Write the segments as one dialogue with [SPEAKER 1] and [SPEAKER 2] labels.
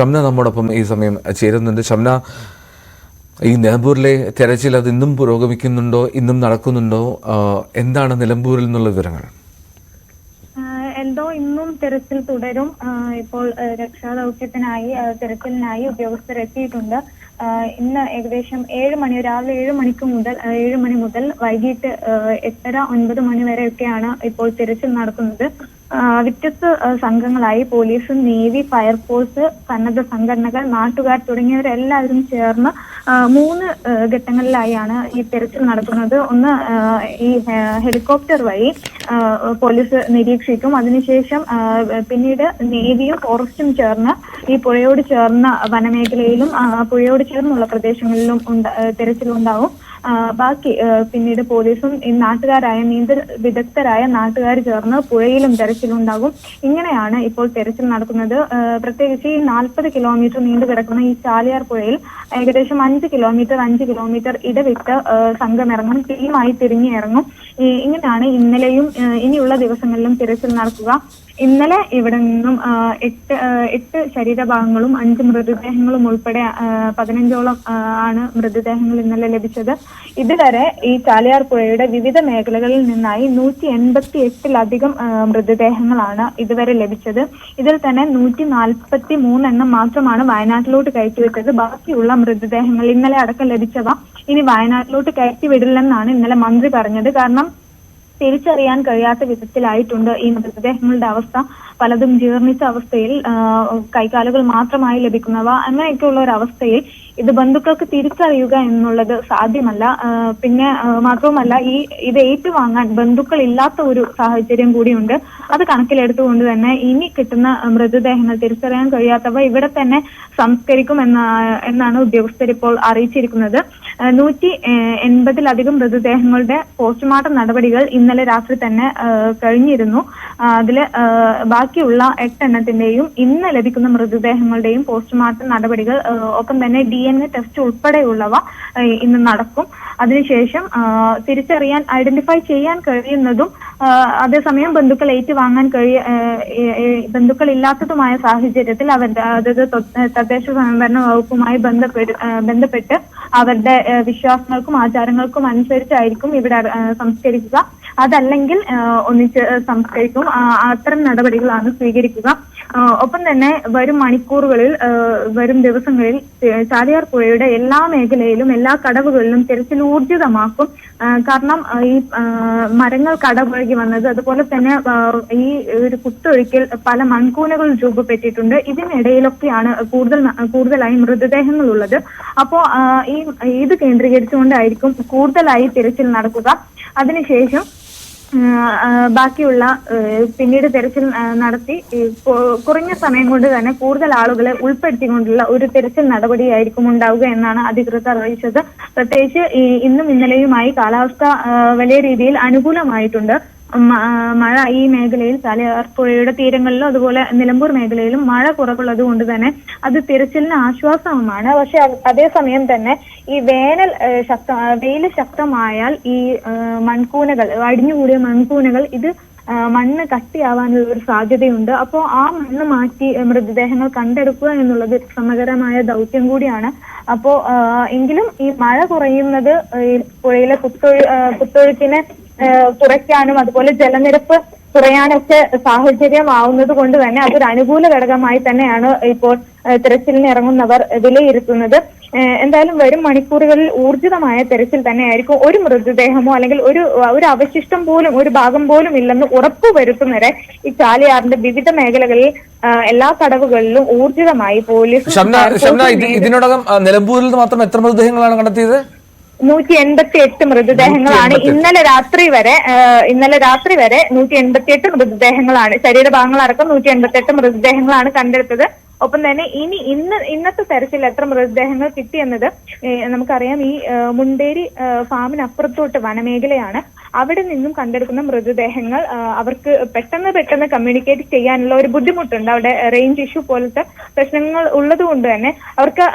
[SPEAKER 1] ഷംന നമ്മോടൊപ്പം ഈ സമയം ചേരുന്നുണ്ട്. ഷംന ഈ നിലമ്പൂരിലെ തെരച്ചിൽ അത് ഇന്നും പുരോഗമിക്കുന്നുണ്ടോ? ഇന്നും നടക്കുന്നുണ്ടോ? എന്താണ് നിലമ്പൂരിൽ നിന്നുള്ള വിവരങ്ങൾ?
[SPEAKER 2] എന്തോ ഇന്നും തെരച്ചിൽ തുടരും. ഇപ്പോൾ രക്ഷാദൗത്യത്തിനായി തെരച്ചിലിനായി ഉദ്യോഗസ്ഥർ എത്തിയിട്ടുണ്ട്. ഇന്ന് ഏകദേശം ഏഴ് മണി രാവിലെ ഏഴ് മണിക്ക് മുതൽ ഏഴ് മണി മുതൽ വൈകിട്ട് എട്ടര ഒൻപത് മണി വരെയൊക്കെയാണ് ഇപ്പോൾ തെരച്ചിൽ നടക്കുന്നത്. വ്യത്യസ്ത സംഘങ്ങളായി പോലീസ് നേവി ഫയർഫോഴ്സ് സന്നദ്ധ സംഘടനകൾ നാട്ടുകാർ തുടങ്ങിയവരെല്ലാവരും ചേർന്ന് മൂന്ന് ഘട്ടങ്ങളിലായാണ് ഈ തെരച്ചിൽ നടക്കുന്നത്. ഒന്ന് ഈ ഹെലികോപ്റ്റർ വഴി പോലീസ് നിരീക്ഷിക്കും. അതിനുശേഷം പിന്നീട് നേവിയും ഫോറസ്റ്റും ചേർന്ന് ഈ പുഴയോട് ചേർന്ന വനമേഖലയിലും പുഴയോട് ചേർന്നുള്ള പ്രദേശങ്ങളിലും തെരച്ചിലുണ്ടാവും. ബാക്കി പിന്നീട് പോലീസും നാട്ടുകാരായ നീന്തൽ വിദഗ്ധരായ നാട്ടുകാർ ചേർന്ന് പുഴയിലും തെരച്ചിലുണ്ടാകും ഇങ്ങനെയാണ് ഇപ്പോൾ തെരച്ചിൽ നടക്കുന്നത്. പ്രത്യേകിച്ച് ഈ നാൽപ്പത് കിലോമീറ്റർ നീണ്ടു കിടക്കുന്ന ഈ ചാലിയാർ പുഴയിൽ ഏകദേശം അഞ്ച് കിലോമീറ്റർ അഞ്ച് കിലോമീറ്റർ ഇടവിട്ട് സംഘമിറങ്ങും ടീമായി തിരിഞ്ഞ് ഇറങ്ങും ഈ ഇങ്ങനെയാണ് ഇന്നലെയും ഇനിയുള്ള ദിവസങ്ങളിലും തിരച്ചിൽ നടക്കുക. ഇന്നലെ ഇവിടെ നിന്നും എട്ട് എട്ട് ശരീരഭാഗങ്ങളും അഞ്ച് മൃതദേഹങ്ങളും ഉൾപ്പെടെ പതിനഞ്ചോളം ആണ് മൃതദേഹങ്ങൾ ഇന്നലെ ലഭിച്ചത്. ഇതുവരെ ഈ ചാലിയാർ പുഴയുടെ വിവിധ മേഖലകളിൽ നിന്നായി നൂറ്റി എൺപത്തി എട്ടിലധികം മൃതദേഹങ്ങളാണ് ഇതുവരെ ലഭിച്ചത്. ഇതിൽ തന്നെ നൂറ്റി നാൽപ്പത്തി മൂന്നെണ്ണം മാത്രമാണ് വയനാട്ടിലോട്ട് കയറ്റിവിട്ടത്. ബാക്കിയുള്ള മൃതദേഹങ്ങൾ ഇന്നലെ അടക്കം ലഭിച്ചവ ഇനി വയനാട്ടിലോട്ട് കയറ്റി വിടില്ലെന്നാണ് ഇന്നലെ മന്ത്രി പറഞ്ഞത്. കാരണം തിരിച്ചറിയാൻ കഴിയാത്ത വിധത്തിലായിട്ടുണ്ട് ഈ മൃതദേഹങ്ങളുടെ അവസ്ഥ. പലതും ജീർണിച്ച അവസ്ഥയിൽ കൈകാലുകൾ മാത്രമായി ലഭിക്കുന്നവ അങ്ങനെയൊക്കെയുള്ള ഒരു അവസ്ഥയിൽ ഇത് ബന്ധുക്കൾക്ക് തിരിച്ചറിയുക എന്നുള്ളത് സാധ്യമല്ല. പിന്നെ മാത്രവുമല്ല ഈ ഇത് ഏറ്റുവാങ്ങാൻ ബന്ധുക്കൾ ഇല്ലാത്ത ഒരു സാഹചര്യം കൂടിയുണ്ട്. അത് കണക്കിലെടുത്തുകൊണ്ട് തന്നെ ഇനി കിട്ടുന്ന മൃതദേഹങ്ങൾ തിരിച്ചറിയാൻ കഴിയാത്തവ ഇവിടെ തന്നെ സംസ്കരിക്കും എന്ന എന്നാണ് ഉദ്യോഗസ്ഥർ ഇപ്പോൾ അറിയിച്ചിരിക്കുന്നത്. നൂറ്റി എൺപതിലധികം മൃതദേഹങ്ങളുടെ പോസ്റ്റ്മോർട്ടം നടപടികൾ ഇന്നലെ രാത്രി തന്നെ കഴിഞ്ഞിരുന്നു. അതിൽ ബാക്കിയുള്ള എട്ടെണ്ണത്തിന്റെയും ഇന്ന് ലഭിക്കുന്ന മൃതദേഹങ്ങളുടെയും പോസ്റ്റ്മോർട്ടം നടപടികൾ ഒപ്പം തന്നെ ഡി എൻ എ ടെസ്റ്റ് ഉൾപ്പെടെയുള്ളവ ഇന്ന് നടക്കും. അതിനുശേഷം തിരിച്ചറിയാൻ ഐഡന്റിഫൈ ചെയ്യാൻ കഴിയുന്നതും അതേസമയം ബന്ധുക്കൾ ഏറ്റുവാങ്ങാൻ കഴിയ ബന്ധുക്കൾ ഇല്ലാത്തതുമായ സാഹചര്യത്തിൽ അവരുടെ അതായത് തദ്ദേശ സ്വയംഭരണ വകുപ്പുമായി ബന്ധപ്പെട്ട് ബന്ധപ്പെട്ട് അവരുടെ വിശ്വാസങ്ങൾക്കും ആചാരങ്ങൾക്കും അനുസരിച്ചായിരിക്കും ഇവിടെ സംസ്കരിക്കുക. അതല്ലെങ്കിൽ ഒന്നിച്ച് സംസ്കരിക്കും. അത്തരം നടപടികളാണ് സ്വീകരിക്കുക. ഒപ്പം തന്നെ വരും മണിക്കൂറുകളിൽ വരും ദിവസങ്ങളിൽ ചാലിയാർ പുഴയുടെ എല്ലാ മേഖലയിലും എല്ലാ കടവുകളിലും തിരച്ചിൽ ഊർജിതമാക്കും. കാരണം ഈ മരങ്ങൾ കടപുഴകി വന്നത് അതുപോലെ തന്നെ ഈ ഒരു കുത്തൊഴുക്കിൽ പല മൺകൂനകൾ രൂപപ്പെട്ടിട്ടുണ്ട്. ഇതിനിടയിലൊക്കെയാണ് കൂടുതൽ കൂടുതലായി മൃതദേഹങ്ങൾ ഉള്ളത് അപ്പോ ഈ ഇത് കേന്ദ്രീകരിച്ചുകൊണ്ടായിരിക്കും കൂടുതലായി തിരച്ചിൽ നടക്കുക. അതിനുശേഷം ബാക്കിയുള്ള പിന്നീട് തെരച്ചിൽ നടത്തി കുറഞ്ഞ സമയം കൊണ്ട് തന്നെ കൂടുതൽ ആളുകളെ ഉൾപ്പെടുത്തിക്കൊണ്ടുള്ള ഒരു തെരച്ചിൽ നടപടിയായിരിക്കും ഉണ്ടാവുക എന്നാണ് അധികൃതർ അറിയിച്ചത്. പ്രത്യേകിച്ച് ഇന്നും ഇന്നലെയുമായി കാലാവസ്ഥ വലിയ രീതിയിൽ അനുകൂലമായിട്ടുണ്ട്. മഴ ഈ മേഖലയിൽ തലയാർപ്പുഴയുടെ പുഴയുടെ തീരങ്ങളിലും അതുപോലെ നിലമ്പൂർ മേഖലയിലും മഴ കുറവുള്ളത് കൊണ്ട് തന്നെ അത് തിരച്ചിലിന് ആശ്വാസമാണ് പക്ഷെ അത് അതേസമയം തന്നെ ഈ വേനൽ ശക്ത വെയിൽ ശക്തമായാൽ ഈ മൺകൂനകൾ അടിഞ്ഞുകൂടിയ മൺകൂനകൾ ഇത് മണ്ണ് കട്ടിയാവാനുള്ള ഒരു സാധ്യതയുണ്ട്. അപ്പോൾ ആ മണ്ണ് മാറ്റി മൃതദേഹങ്ങൾ കണ്ടെടുക്കുക എന്നുള്ളത് ശ്രമകരമായ ദൗത്യം കൂടിയാണ്. അപ്പോ എങ്കിലും ഈ മഴ കുറയുന്നത് ഈ പുഴയിലെ കുത്തൊഴു കുത്തൊഴുക്കിനെ കുറയ്ക്കാനും അതുപോലെ ജലനിരപ്പ് കുറയാനൊക്കെ സാഹചര്യമാവുന്നത് കൊണ്ട് തന്നെ അതൊരു അനുകൂല ഘടകമായി തന്നെയാണ് ഇപ്പോൾ തെരച്ചിലിന് ഇറങ്ങുന്നവർ വിലയിരുത്തുന്നത്. എന്തായാലും വരും മണിക്കൂറുകളിൽ ഊർജിതമായ തെരച്ചിൽ തന്നെയായിരിക്കും ഒരു മൃതദേഹമോ അല്ലെങ്കിൽ ഒരു ഒരു അവശിഷ്ടം പോലും ഒരു ഭാഗം പോലും ഇല്ലെന്ന് ഉറപ്പുവരുത്തും വരെ ഈ ചാലിയാറിന്റെ വിവിധ മേഖലകളിൽ എല്ലാ കടവുകളിലും ഊർജിതമായി പോലീസ്
[SPEAKER 1] ഇതിനോടകം നിലമ്പൂരിൽ മാത്രം എത്ര മൃതദേഹങ്ങളാണ് കണ്ടെത്തിയത്?
[SPEAKER 2] നൂറ്റി എൺപത്തി എട്ട് മൃതദേഹങ്ങളാണ് ഇന്നലെ രാത്രി വരെ ഇന്നലെ രാത്രി വരെ നൂറ്റി എൺപത്തി എട്ട് മൃതദേഹങ്ങളാണ്. ശരീരഭാഗങ്ങളടക്കം നൂറ്റി എൺപത്തി എട്ട് മൃതദേഹങ്ങളാണ് കണ്ടെടുത്തത്. ഒപ്പം തന്നെ ഇനി ഇന്ന് ഇന്നത്തെ തെരച്ചിൽ എത്ര മൃതദേഹങ്ങൾ കിട്ടിയെന്നത് നമുക്കറിയാം. ഈ മുണ്ടേരി ഫാമിനപ്പുറത്തോട്ട് വനമേഖലയാണ്. അവിടെ നിന്നും കണ്ടെടുക്കുന്ന മൃതദേഹങ്ങൾ അവർക്ക് പെട്ടെന്ന് പെട്ടെന്ന് കമ്മ്യൂണിക്കേറ്റ് ചെയ്യാനുള്ള ഒരു ബുദ്ധിമുട്ടുണ്ട്. അവിടെ റേഞ്ച് ഇഷ്യൂ പോലത്തെ പ്രശ്നങ്ങൾ ഉള്ളത് കൊണ്ട് തന്നെ അവർക്ക്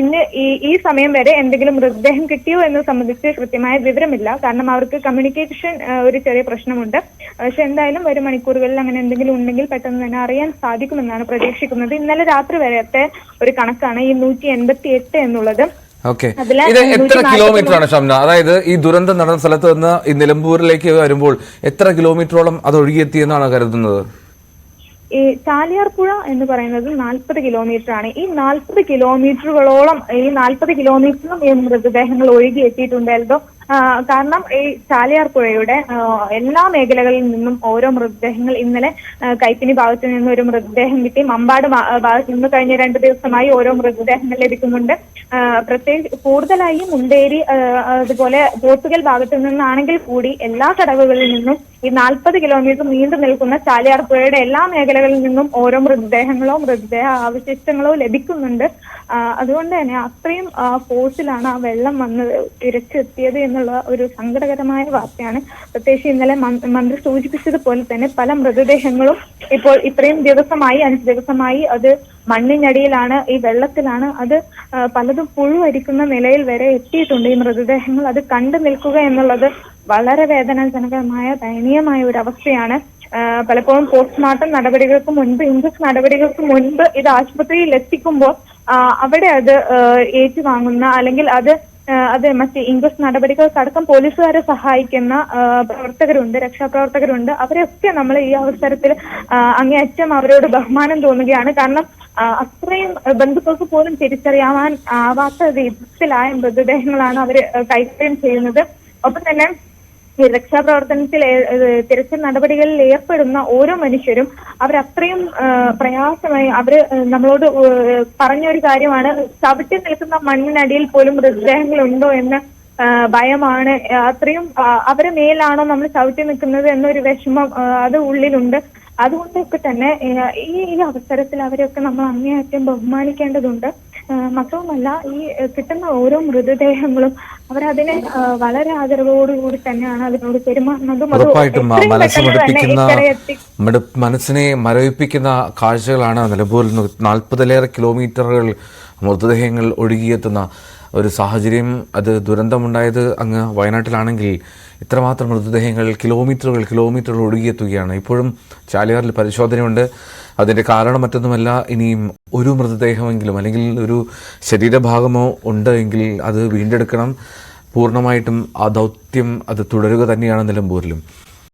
[SPEAKER 2] ഇന്ന് ഈ ഈ സമയം വരെ എന്തെങ്കിലും മൃതദേഹം കിട്ടിയോ എന്ന് സംബന്ധിച്ച് കൃത്യമായ വിവരമില്ല. കാരണം അവർക്ക് കമ്മ്യൂണിക്കേഷൻ ഒരു ചെറിയ പ്രശ്നമുണ്ട്. പക്ഷെ എന്തായാലും വരും മണിക്കൂറുകളിൽ അങ്ങനെ എന്തെങ്കിലും ഉണ്ടെങ്കിൽ പെട്ടെന്ന് തന്നെ അറിയാൻ സാധിക്കുമെന്നാണ് പ്രതീക്ഷിക്കുന്നത്. ഇന്നലെ രാത്രി വരെത്തെ ഒരു കണക്കാണ് ഈ നൂറ്റി എൺപത്തി എട്ട് എന്നുള്ളത്.
[SPEAKER 1] ഓക്കെ. ഇത് എത്ര കിലോമീറ്റർ ആണ് ഷംന? അതായത് ഈ ദുരന്തം നടന്ന സ്ഥലത്ത് നിന്ന് ഈ നിലമ്പൂരിലേക്ക് വരുമ്പോൾ എത്ര കിലോമീറ്ററോളം അത് ഒഴുകിയെത്തിയെന്നാണ് കരുതുന്നത്?
[SPEAKER 2] ഈ ചാലിയാർപ്പുഴ എന്ന് പറയുന്നത് നാൽപ്പത് കിലോമീറ്റർ ആണ് ഈ നാൽപ്പത് കിലോമീറ്ററുകളോളം ഈ നാൽപ്പത് കിലോമീറ്ററിലും ഈ മൃതദേഹങ്ങൾ ഒഴുകി എത്തിയിട്ടുണ്ടായിരുന്നു കാരണം ഈ ചാലിയാർപ്പുഴയുടെ എല്ലാ മേഖലകളിൽ നിന്നും ഓരോ മൃതദേഹങ്ങൾ ഇന്നലെ കൈപ്പിനി ഭാഗത്ത് നിന്ന് ഒരു മൃതദേഹം കിട്ടി. മമ്പാട് ഭാഗത്ത് നിന്ന് കഴിഞ്ഞ രണ്ട് ദിവസമായി ഓരോ മൃതദേഹങ്ങൾ ലഭിക്കുന്നുണ്ട്. ആ, പ്രത്യേകിച്ച് കൂടുതലായി മുണ്ടേരി അതുപോലെ പോർത്തുഗൽ ഭാഗത്തു നിന്നാണെങ്കിൽ കൂടി എല്ലാ കടവുകളിൽ നിന്നും ഈ നാൽപ്പത് കിലോമീറ്റർ നീണ്ടു നിൽക്കുന്ന ചാലിയാർ പുഴയുടെ എല്ലാ മേഖലകളിൽ നിന്നും ഓരോ മൃതദേഹങ്ങളോ മൃതദേഹ അവശിഷ്ടങ്ങളോ ലഭിക്കുന്നുണ്ട്. അതുകൊണ്ട് തന്നെ അത്രയും ഫോഴ്സിലാണ് ആ വെള്ളം വന്ന് തിരച്ചെത്തിയത് എന്നുള്ള ഒരു സങ്കടകരമായ വാർത്തയാണ്. പ്രത്യേകിച്ച് ഇന്നലെ മന്ത്രി സൂചിപ്പിച്ചത് സൂചിപ്പിച്ചതുപോലെ തന്നെ പല മൃതദേഹങ്ങളും ഇപ്പോൾ ഇത്രയും ദിവസമായി അഞ്ച് ദിവസമായി അത് മണ്ണിനടിയിലാണ് ഈ വെള്ളത്തിലാണ്. അത് പലതും പുഴുവരിക്കുന്ന നിലയിൽ വരെ എത്തിയിട്ടുണ്ട് ഈ മൃതദേഹങ്ങൾ. അത് കണ്ടു നിൽക്കുക എന്നുള്ളത് വളരെ വേദനാജനകമായ ദയനീയമായ ഒരു അവസ്ഥയാണ്. പലപ്പോഴും പോസ്റ്റ്മോർട്ടം നടപടികൾക്ക് മുൻപ് ഇൻഡസ് നടപടികൾക്ക് മുൻപ് ഇത് ആശുപത്രിയിൽ എത്തിക്കുമ്പോൾ അവിടെ അത് ഏറ്റുവാങ്ങുന്ന അല്ലെങ്കിൽ അത് അത് മറ്റ് ഇൻക്വസ്റ്റ് നടപടികൾക്കടക്കം പോലീസുകാരെ സഹായിക്കുന്ന പ്രവർത്തകരുണ്ട് രക്ഷാപ്രവർത്തകരുണ്ട്. അവരെയൊക്കെ നമ്മൾ ഈ അവസരത്തിൽ അങ്ങേയറ്റം അവരോട് ബഹുമാനം തോന്നുകയാണ്. കാരണം അത്രയും ബന്ധുക്കൾക്ക് പോലും തിരിച്ചറിയാൻ ആവാത്ത വിധത്തിലായ മൃതദേഹങ്ങളാണ് അവർ കൈകാര്യം ചെയ്യുന്നത്. ഒപ്പം തന്നെ ഈ രക്ഷാപ്രവർത്തനത്തിൽ തിരച്ചിൽ നടപടികളിൽ ഏർപ്പെടുന്ന ഓരോ മനുഷ്യരും അവരത്രയും പ്രയാസമായി അവർ നമ്മളോട് പറഞ്ഞ ഒരു കാര്യമാണ്. ചവിട്ടി നിൽക്കുന്ന മണ്ണിനടിയിൽ പോലും മൃതദേഹങ്ങൾ ഉണ്ടോ എന്ന് ഭയമാണ്. അത്രയും അവരെ മേലാണോ നമ്മൾ ചവിട്ടി നിൽക്കുന്നത് എന്നൊരു വിഷമം അത് ഉള്ളിലുണ്ട്. അതുകൊണ്ടൊക്കെ തന്നെ ഈ അവസരത്തിൽ അവരെയൊക്കെ നമ്മൾ അങ്ങേയറ്റം ബഹുമാനിക്കേണ്ടതുണ്ട്. മാത്രവുമല്ല ഈ കിട്ടുന്ന ഓരോ മൃതദേഹങ്ങളും അവരതിനെ വളരെ ആദരവോടുകൂടി തന്നെയാണ് അതിനോട് പെരുമാറുന്നതും
[SPEAKER 1] ഉറപ്പായിട്ടും മനസ്സ് മടുപ്പിക്കുന്ന മനസ്സിനെ മരവിപ്പിക്കുന്ന കാഴ്ചകളാണ് നിലമ്പൂരിൽ നിന്ന് നാൽപ്പതിലേറെ കിലോമീറ്ററുകൾ മൃതദേഹങ്ങൾ ഒഴുകിയെത്തുന്ന ഒരു സാഹചര്യം. അത് ദുരന്തമുണ്ടായത് അങ്ങ് വയനാട്ടിലാണെങ്കിൽ ഇത്രമാത്രം മൃതദേഹങ്ങൾ കിലോമീറ്ററുകൾ കിലോമീറ്ററുകൾ ഒഴുകിയെത്തുകയാണ്. ഇപ്പോഴും ചാലിയാറിൽ പരിശോധനയുണ്ട്. അതിന്റെ കാരണം മറ്റൊന്നുമല്ല ഇനിയും ഒരു മൃതദേഹമെങ്കിലും അല്ലെങ്കിൽ ഒരു ശരീരഭാഗമോ ഉണ്ട് എങ്കിൽ അത് വീണ്ടെടുക്കണം. പൂർണമായിട്ടും ആ ദൗത്യം അത് തുടരുക തന്നെയാണ് നിലമ്പൂരിലും.